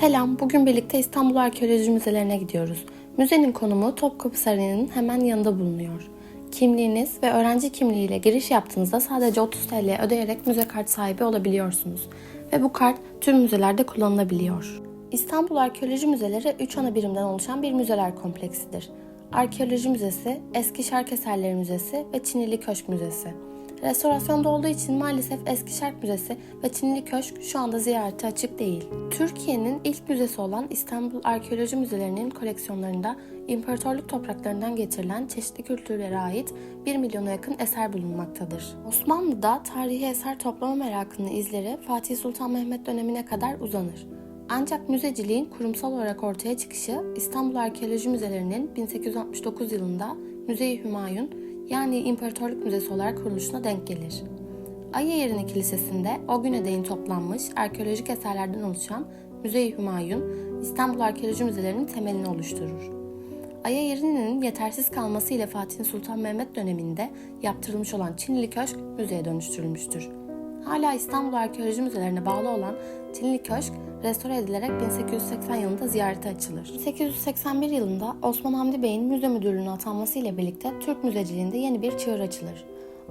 Selam, bugün birlikte İstanbul Arkeoloji Müzelerine gidiyoruz. Müzenin konumu Topkapı Sarayı'nın hemen yanında bulunuyor. Kimliğiniz ve öğrenci kimliğiyle giriş yaptığınızda sadece 30 TL ödeyerek müze kart sahibi olabiliyorsunuz. Ve bu kart tüm müzelerde kullanılabiliyor. İstanbul Arkeoloji Müzeleri 3 ana birimden oluşan bir müzeler kompleksidir. Arkeoloji Müzesi, Eski Şark Eserleri Müzesi ve Çinili Köşk Müzesi. Restorasyonda olduğu için maalesef Eski Şark Müzesi ve Çinili Köşk şu anda ziyarete açık değil. Türkiye'nin ilk müzesi olan İstanbul Arkeoloji Müzelerinin koleksiyonlarında imparatorluk topraklarından getirilen çeşitli kültürlere ait 1 milyona yakın eser bulunmaktadır. Osmanlı'da tarihi eser toplama merakının izleri Fatih Sultan Mehmet dönemine kadar uzanır. Ancak müzeciliğin kurumsal olarak ortaya çıkışı İstanbul Arkeoloji Müzelerinin 1869 yılında Müze-i Hümayun yani İmparatorluk Müzesi olarak kuruluşuna denk gelir. Ayıyer'in Kilisesi'nde o güne değin toplanmış arkeolojik eserlerden oluşan Müze-i Hümayun, İstanbul Arkeoloji Müzelerinin temelini oluşturur. Ayıyer'in yetersiz kalması ile Fatih Sultan Mehmet döneminde yaptırılmış olan Çinili Köşk müzeye dönüştürülmüştür. Hala İstanbul Arkeoloji Müzelerine bağlı olan Çinili Köşk restore edilerek 1880 yılında ziyarete açılır. 1881 yılında Osman Hamdi Bey'in müze müdürlüğüne atanması ile birlikte Türk müzeciliğinde yeni bir çığır açılır.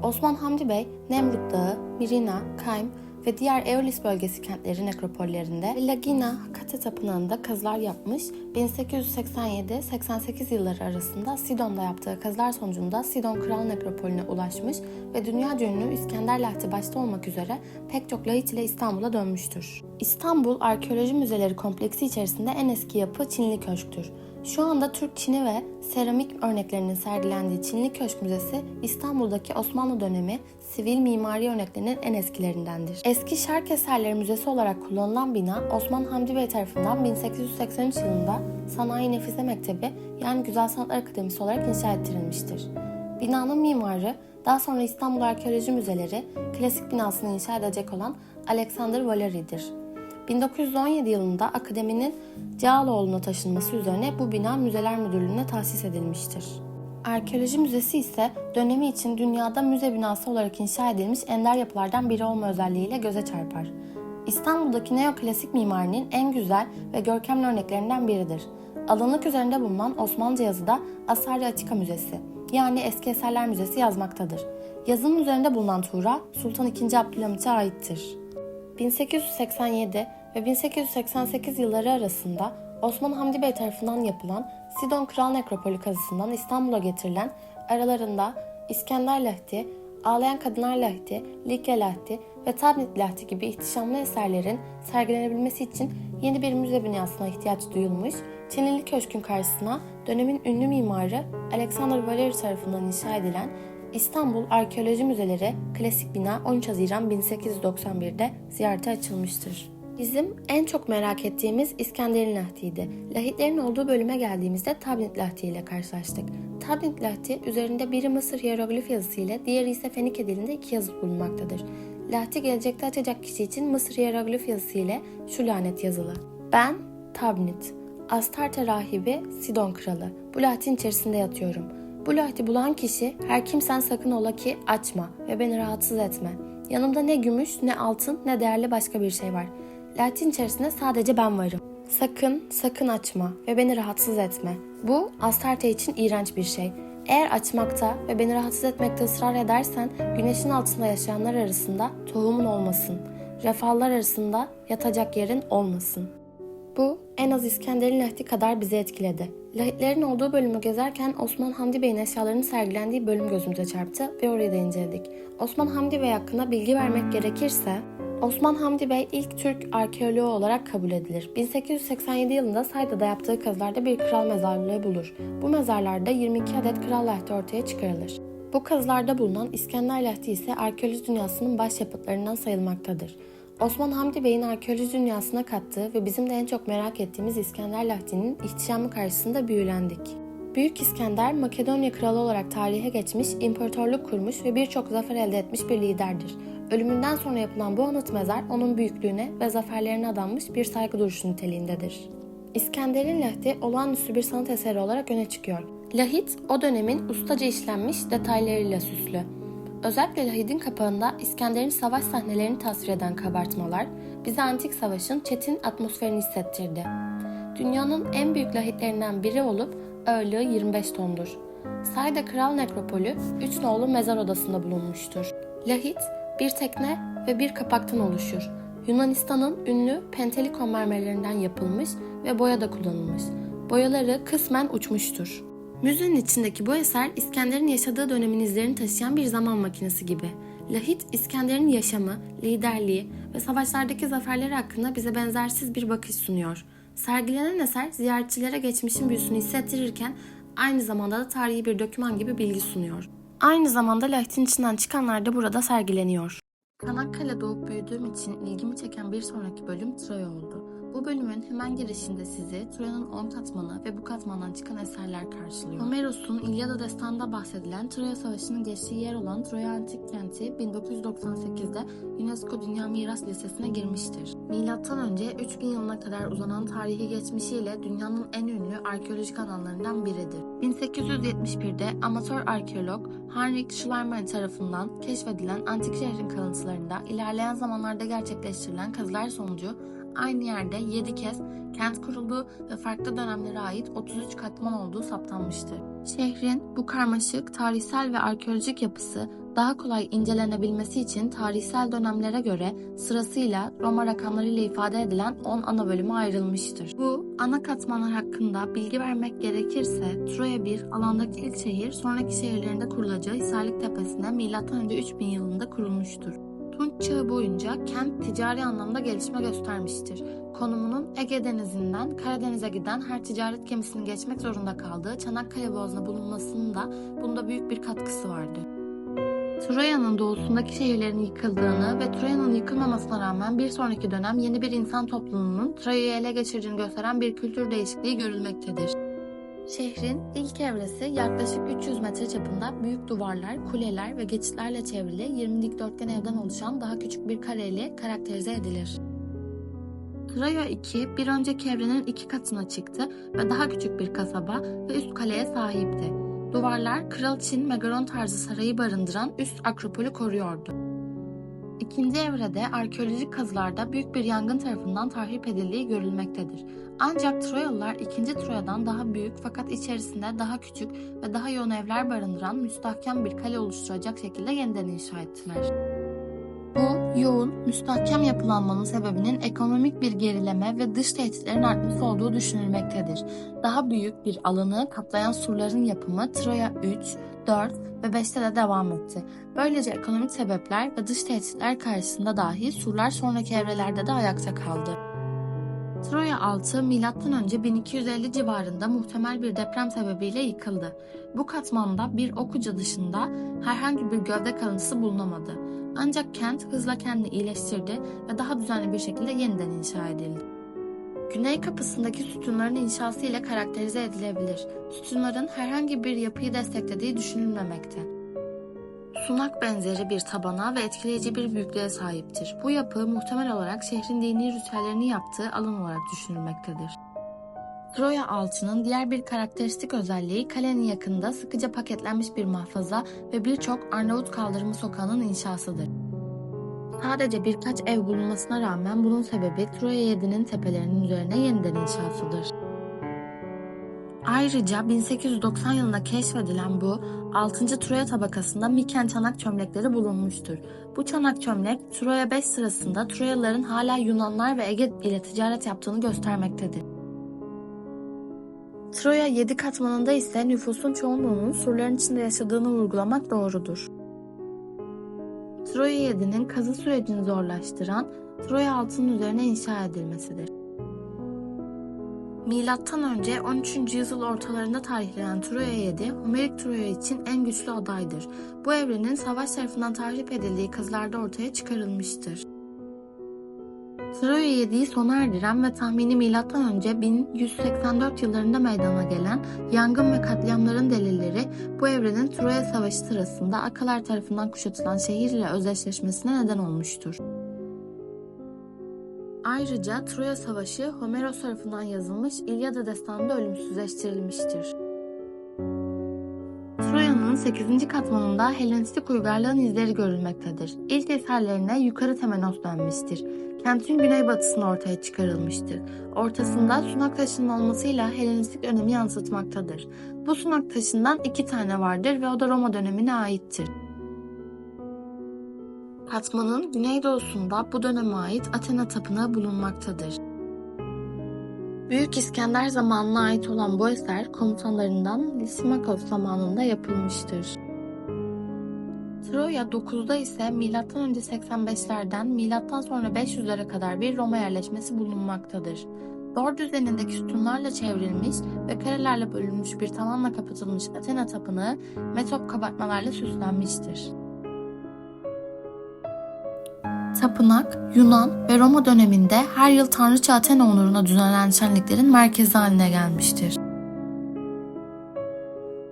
Osman Hamdi Bey, Nemrut Dağı, Mirina, Kaym ve diğer Eolis bölgesi kentleri nekropollerinde Lagina Hakate Tapınağı'nda kazılar yapmış, 1887-88 yılları arasında Sidon'da yaptığı kazılar sonucunda Sidon Kral Nekropolü'ne ulaşmış ve dünya ünlü İskender Lahti başta olmak üzere pek çok lahit ile İstanbul'a dönmüştür. İstanbul Arkeoloji Müzeleri kompleksi içerisinde en eski yapı Çinli Köşk'tür. Şu anda Türk Çini ve seramik örneklerinin sergilendiği Çinli Köşk Müzesi, İstanbul'daki Osmanlı dönemi sivil mimari örneklerinin en eskilerindendir. Eski Şark Eserleri Müzesi olarak kullanılan bina, Osman Hamdi Bey tarafından 1883 yılında Sanayi Nefize Mektebi yani Güzel Sanatlar Akademisi olarak inşa ettirilmiştir. Binanın mimarı, daha sonra İstanbul Arkeoloji Müzeleri, klasik binasını inşa edecek olan Alexander Valéry'dir. 1917 yılında akademinin Cağaloğlu'na taşınması üzerine bu bina Müzeler Müdürlüğü'ne tahsis edilmiştir. Arkeoloji Müzesi ise dönemi için dünyada müze binası olarak inşa edilmiş ender yapılardan biri olma özelliğiyle göze çarpar. İstanbul'daki neoklasik mimarinin en güzel ve görkemli örneklerinden biridir. Alanlık üzerinde bulunan Osmanlıca yazıda Asari Atika Müzesi yani Eski Eserler Müzesi yazmaktadır. Yazının üzerinde bulunan tuğra Sultan II. Abdülhamit'e aittir. 1887 ve 1888 yılları arasında Osman Hamdi Bey tarafından yapılan Sidon Kral Nekropolü kazısından İstanbul'a getirilen aralarında İskender Lahti, Ağlayan Kadınlar Lahti, Likya Lahti ve Tabnit Lahti gibi ihtişamlı eserlerin sergilenebilmesi için yeni bir müze binasına ihtiyaç duyulmuş, Çinili Köşk'ün karşısına dönemin ünlü mimarı Alexander Valeri tarafından inşa edilen İstanbul Arkeoloji Müzeleri Klasik Bina 13 Haziran 1891'de ziyarete açılmıştır. Bizim en çok merak ettiğimiz İskender'in lahtiydi. Lahitlerin olduğu bölüme geldiğimizde Tabnit lahti ile karşılaştık. Tabnit lahti üzerinde biri Mısır hieroglif yazısı ile diğeri ise Fenike dilinde iki yazı bulunmaktadır. Lahti gelecekte açacak kişi için Mısır hieroglif yazısı ile şu lanet yazılı. Ben Tabnit, Astarte rahibi Sidon kralı. Bu lahtin içerisinde yatıyorum. Bu lahti bulan kişi her kimsen sakın ola ki açma ve beni rahatsız etme. Yanımda ne gümüş, ne altın, ne değerli başka bir şey var. Latin içerisinde sadece ben varım. Sakın, sakın açma ve beni rahatsız etme. Bu Astarte için iğrenç bir şey. Eğer açmakta ve beni rahatsız etmekte ısrar edersen güneşin altında yaşayanlar arasında tohumun olmasın. Refahlar arasında yatacak yerin olmasın. Bu en az İskender'in lahti kadar bizi etkiledi. Lahitlerin olduğu bölümü gezerken Osman Hamdi Bey'in eşyalarının sergilendiği bölüm gözümüze çarptı ve orayı da inceledik. Osman Hamdi Bey hakkında bilgi vermek gerekirse Osman Hamdi Bey ilk Türk arkeoloğu olarak kabul edilir. 1887 yılında Sayda'da yaptığı kazılarda bir kral mezarlığı bulur. Bu mezarlarda 22 adet kral lahti ortaya çıkarılır. Bu kazılarda bulunan İskender lahti ise arkeoloji dünyasının başyapıtlarından sayılmaktadır. Osman Hamdi Bey'in arkeoloji dünyasına kattığı ve bizim de en çok merak ettiğimiz İskender Lahti'nin ihtişamı karşısında büyülendik. Büyük İskender, Makedonya kralı olarak tarihe geçmiş, imparatorluk kurmuş ve birçok zafer elde etmiş bir liderdir. Ölümünden sonra yapılan bu anıt mezar onun büyüklüğüne ve zaferlerine adanmış bir saygı duruşu niteliğindedir. İskender'in lahti olağanüstü bir sanat eseri olarak öne çıkıyor. Lahit, o dönemin ustaca işlenmiş detaylarıyla süslü. Özellikle Lahid'in kapağında İskender'in savaş sahnelerini tasvir eden kabartmalar bize antik savaşın çetin atmosferini hissettirdi. Dünyanın en büyük lahitlerinden biri olup ağırlığı 25 tondur. Sayda Kral Nekropolü 3 nolu mezar odasında bulunmuştur. Lahit bir tekne ve bir kapaktan oluşur. Yunanistan'ın ünlü Pentelikon mermerlerinden yapılmış ve boya da kullanılmış. Boyaları kısmen uçmuştur. Müzenin içindeki bu eser İskender'in yaşadığı dönemin izlerini taşıyan bir zaman makinesi gibi. Lahit, İskender'in yaşamı, liderliği ve savaşlardaki zaferleri hakkında bize benzersiz bir bakış sunuyor. Sergilenen eser ziyaretçilere geçmişin büyüsünü hissettirirken aynı zamanda da tarihi bir doküman gibi bilgi sunuyor. Aynı zamanda Lahit'in içinden çıkanlar da burada sergileniyor. Çanakkale doğup büyüdüğüm için ilgimi çeken bir sonraki bölüm Troya oldu. Bu bölümün hemen girişinde sizi Troya'nın 10 katmanı ve bu katmandan çıkan eserler karşılıyor. Homeros'un İlyada destanında bahsedilen Troya Savaşı'nın geçtiği yer olan Troya Antik Kenti 1998'de UNESCO Dünya Miras Listesi'ne girmiştir. Milattan önce 3000 yılına kadar uzanan tarihi geçmişiyle dünyanın en ünlü arkeolojik alanlarından biridir. 1871'de amatör arkeolog Heinrich Schliemann tarafından keşfedilen antik şehrin kalıntılarında ilerleyen zamanlarda gerçekleştirilen kazılar sonucu aynı yerde 7 kez kent kurulduğu ve farklı dönemlere ait 33 katman olduğu saptanmıştır. Şehrin bu karmaşık tarihsel ve arkeolojik yapısı daha kolay incelenebilmesi için tarihsel dönemlere göre sırasıyla Roma rakamlarıyla ifade edilen 10 ana bölüme ayrılmıştır. Bu ana katmanlar hakkında bilgi vermek gerekirse Troya bir alandaki ilk şehir sonraki şehirlerinde kurulacağı Hisarlik Tepesi'ne M.Ö. 3000 yılında kurulmuştur. Tunç çağı boyunca kent ticari anlamda gelişme göstermiştir. Konumunun Ege Denizi'nden Karadeniz'e giden her ticaret gemisinin geçmek zorunda kaldığı Çanakkale Boğazı'na bulunmasının da bunda büyük bir katkısı vardı. Troya'nın doğusundaki şehirlerin yıkıldığını ve Troya'nın yıkılmamasına rağmen bir sonraki dönem yeni bir insan toplumunun Troya'yı ele geçirdiğini gösteren bir kültür değişikliği görülmektedir. Şehrin ilk evresi yaklaşık 300 metre çapında büyük duvarlar, kuleler ve geçitlerle çevrili 20 dikdörtgen evden oluşan daha küçük bir kareyle karakterize edilir. Troya 2 bir önceki evrenin iki katına çıktı ve daha küçük bir kasaba ve üst kaleye sahipti. Duvarlar Kral Çin Megaron tarzı sarayı barındıran üst akropolü koruyordu. İkinci evrede arkeolojik kazılarda büyük bir yangın tarafından tahrip edildiği görülmektedir. Ancak Troyalılar 2. Troya'dan daha büyük fakat içerisinde daha küçük ve daha yoğun evler barındıran müstahkem bir kale oluşturacak şekilde yeniden inşa ettiler. Bu yoğun, müstahkem yapılanmanın sebebinin ekonomik bir gerileme ve dış tehditlerin artması olduğu düşünülmektedir. Daha büyük bir alanı kaplayan surların yapımı Troya 3, 4 ve 5'te de devam etti. Böylece ekonomik sebepler ve dış tehditler karşısında dahi surlar sonraki evrelerde de ayakta kaldı. Troya 6 M.Ö. 1250 civarında muhtemel bir deprem sebebiyle yıkıldı. Bu katmanda bir okuca dışında herhangi bir gövde kalıntısı bulunamadı. Ancak kent hızla kendini iyileştirdi ve daha düzenli bir şekilde yeniden inşa edildi. Güney kapısındaki sütunların inşası ile karakterize edilebilir. Sütunların herhangi bir yapıyı desteklediği düşünülmemekte. Sunak benzeri bir tabana ve etkileyici bir büyüklüğe sahiptir. Bu yapı muhtemel olarak şehrin dini ritüellerini yaptığı alan olarak düşünülmektedir. Troya altının diğer bir karakteristik özelliği kalenin yakında sıkıca paketlenmiş bir mahfaza ve birçok Arnavut kaldırımı sokağının inşasıdır. Sadece birkaç ev bulunmasına rağmen bunun sebebi Troya 7'nin tepelerinin üzerine yeniden inşasıdır. Ayrıca 1890 yılında keşfedilen bu 6. Troya tabakasında Miken çanak çömlekleri bulunmuştur. Bu çanak çömlek Troya 5 sırasında Troyalıların hala Yunanlar ve Ege ile ticaret yaptığını göstermektedir. Troya 7 katmanında ise nüfusun çoğunluğunun surların içinde yaşadığını vurgulamak doğrudur. Troya 7'nin kazı sürecini zorlaştıran Troya 6'nın üzerine inşa edilmesidir. Önce 13. yüzyıl ortalarında tarihlenen Troya 7, Homerik Troya için en güçlü adaydır. Bu evrenin savaş tarafından tahrip edildiği kazılarda ortaya çıkarılmıştır. Troya 7'yi sona erdiren ve tahmini önce 1184 yıllarında meydana gelen yangın ve katliamların delilleri bu evrenin Troya Savaşı sırasında Akalar tarafından kuşatılan şehir ile özdeşleşmesine neden olmuştur. Ayrıca Troya Savaşı Homeros tarafından yazılmış İlyada destanında ölümsüzleştirilmiştir. Troya'nın 8. katmanında Helenistik uygarlığın izleri görülmektedir. İlk eserlerine yukarı temenos denmiştir. Kentin güneybatısında ortaya çıkarılmıştır. Ortasında sunak taşının olmasıyla Helenistik önemi yansıtmaktadır. Bu sunak taşından iki tane vardır ve o da Roma dönemine aittir. Katmanın güneydoğusunda bu döneme ait Athena tapınağı bulunmaktadır. Büyük İskender zamanına ait olan bu eser komutanlarından Lysimakos zamanında yapılmıştır. Troya 9'da ise M.Ö. 85'lerden M.Ö. sonra 500'lere kadar bir Roma yerleşmesi bulunmaktadır. Dor düzenindeki sütunlarla çevrilmiş ve karelerle bölünmüş bir tavanla kapatılmış Athena tapınağı metop kabartmalarla süslenmiştir. Tapınak, Yunan ve Roma döneminde her yıl Tanrıça Athena onuruna düzenlenen şenliklerin merkezi haline gelmiştir.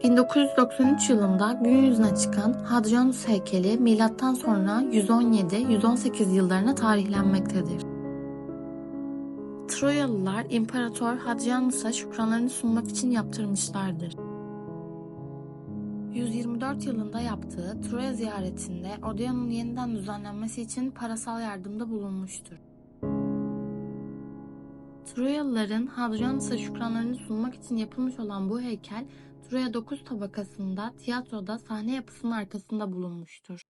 1993 yılında gün yüzüne çıkan Hadrianus heykeli milattan sonra 117-118 yıllarına tarihlenmektedir. Troyalılar İmparator Hadrianus'a şükranlarını sunmak için yaptırmışlardır. 124 yılında yaptığı Troya ziyaretinde Odeon'un yeniden düzenlenmesi için parasal yardımda bulunmuştur. Troyalıların Hadrianus'a şükranlarını sunmak için yapılmış olan bu heykel, Troya 9 tabakasında tiyatroda sahne yapısının arkasında bulunmuştur.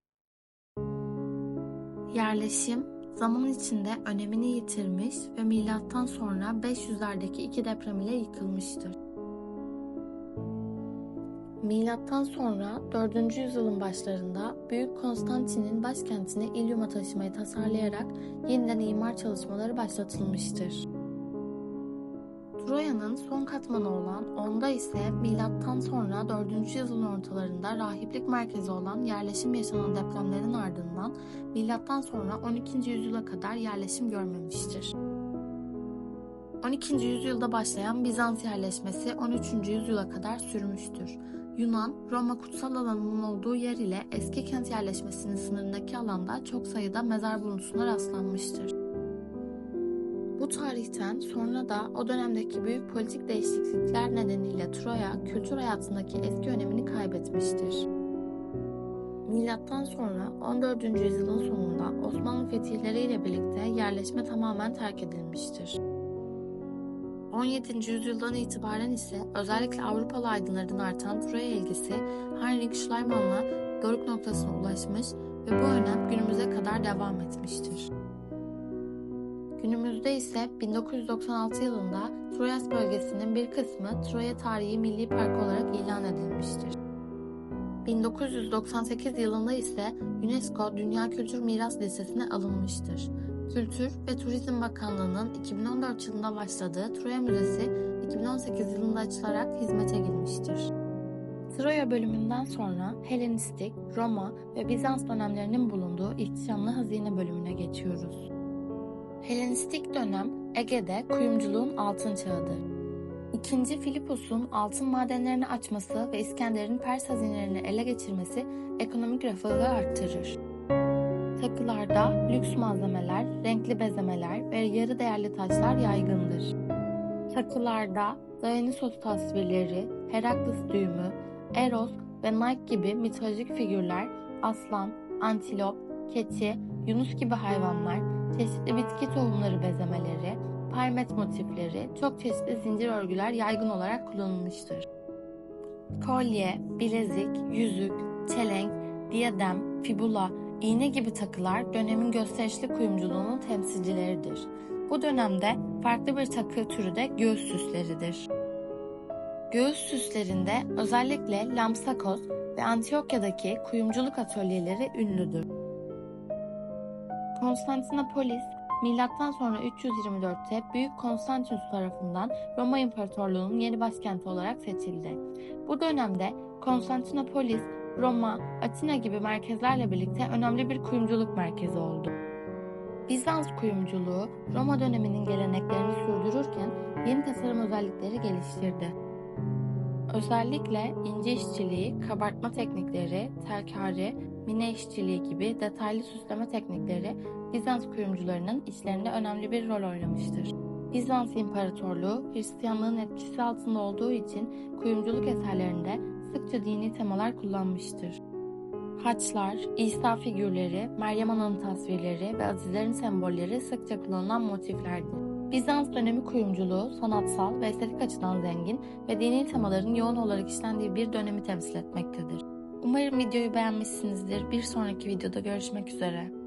Yerleşim, zaman içinde önemini yitirmiş ve milattan sonra 500'lerdeki iki deprem ile yıkılmıştır. Milattan sonra 4. yüzyılın başlarında Büyük Konstantin'in başkentine İlyum'a taşımayı tasarlayarak yeniden imar çalışmaları başlatılmıştır. Troya'nın son katmanı olan Onda ise milattan sonra 4. yüzyılın ortalarında rahiplik merkezi olan yerleşim yaşanan depremlerin ardından milattan sonra 12. yüzyıla kadar yerleşim görmemiştir. 12. yüzyılda başlayan Bizans yerleşmesi 13. yüzyıla kadar sürmüştür. Yunan, Roma kutsal alanının olduğu yer ile eski kent yerleşmesinin sınırındaki alanda çok sayıda mezar buluntusuna rastlanmıştır. Bu tarihten sonra da o dönemdeki büyük politik değişiklikler nedeniyle Troya kültür hayatındaki eski önemini kaybetmiştir. Milattan sonra 14. yüzyılın sonunda Osmanlı fetihleriyle birlikte yerleşme tamamen terk edilmiştir. 17. yüzyıldan itibaren ise özellikle Avrupalı aydınların artan Troya ilgisi Heinrich Schliemann'la doruk noktasına ulaşmış ve bu önem günümüze kadar devam etmiştir. Günümüzde ise 1996 yılında Troyas bölgesinin bir kısmı Troya Tarihi Milli Park olarak ilan edilmiştir. 1998 yılında ise UNESCO Dünya Kültür Miras Listesi'ne alınmıştır. Kültür ve Turizm Bakanlığı'nın 2014 yılında başladığı Troya Müzesi 2018 yılında açılarak hizmete girmiştir. Troya bölümünden sonra Helenistik, Roma ve Bizans dönemlerinin bulunduğu ihtişamlı hazine bölümüne geçiyoruz. Helenistik dönem Ege'de kuyumculuğun altın çağıdır. İkinci Filipos'un altın madenlerini açması ve İskender'in Pers hazinelerini ele geçirmesi ekonomik refahı arttırır. Takılarda lüks malzemeler, renkli bezemeler ve yarı değerli taşlar yaygındır. Takılarda Dionysos tasvirleri, Herakles düğümü, Eros ve Nike gibi mitolojik figürler, aslan, antilop, keçi, yunus gibi hayvanlar, çeşitli bitki tohumları bezemeleri, palmet motifleri, çok çeşitli zincir örgüler yaygın olarak kullanılmıştır. Kolye, bilezik, yüzük, çelenk, diyadem, fibula, iğne gibi takılar dönemin gösterişli kuyumculuğunun temsilcileridir. Bu dönemde farklı bir takı türü de göğüs süsleridir. Göğüs süslerinde özellikle Lampsakos ve Antiokya'daki kuyumculuk atölyeleri ünlüdür. Konstantinopolis, milattan sonra 324'te Büyük Konstantinus tarafından Roma İmparatorluğu'nun yeni başkenti olarak seçildi. Bu dönemde Konstantinopolis, Roma, Atina gibi merkezlerle birlikte önemli bir kuyumculuk merkezi oldu. Bizans kuyumculuğu Roma döneminin geleneklerini sürdürürken yeni tasarım özellikleri geliştirdi. Özellikle ince işçiliği, kabartma teknikleri, telkari, mine işçiliği gibi detaylı süsleme teknikleri Bizans kuyumcularının işlerinde önemli bir rol oynamıştır. Bizans İmparatorluğu Hristiyanlığın etkisi altında olduğu için kuyumculuk eserlerinde sıkça dini temalar kullanmıştır. Haçlar, İsa figürleri, Meryem Ana'nın tasvirleri ve azizlerin sembolleri sıkça kullanılan motiflerdir. Bizans dönemi kuyumculuğu sanatsal ve estetik açıdan zengin ve dini temaların yoğun olarak işlendiği bir dönemi temsil etmektedir. Umarım videoyu beğenmişsinizdir. Bir sonraki videoda görüşmek üzere.